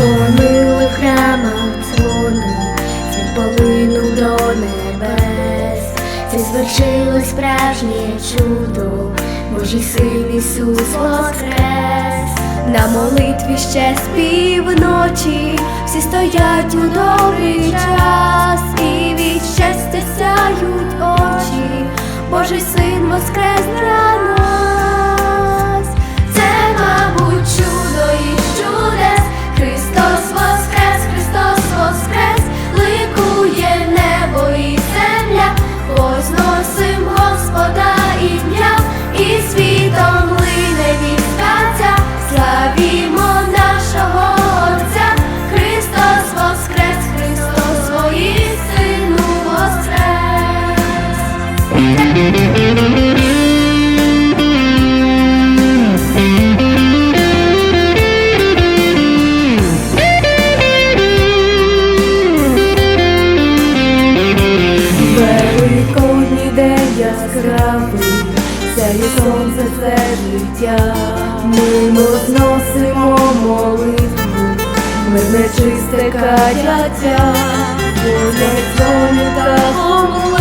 Дзвонили в храмах дзвони, світ полинув до небес, це звершилось справжнє чудо, Божий син Ісус воскрес. На молитві ще з півночі, всі стоять у добрий час, і від щастя сяють очі, Божий син воскрес для яскравий, сяє сонце це життя. Ми возносимо молитву, ми нечисте каяття, та дзвони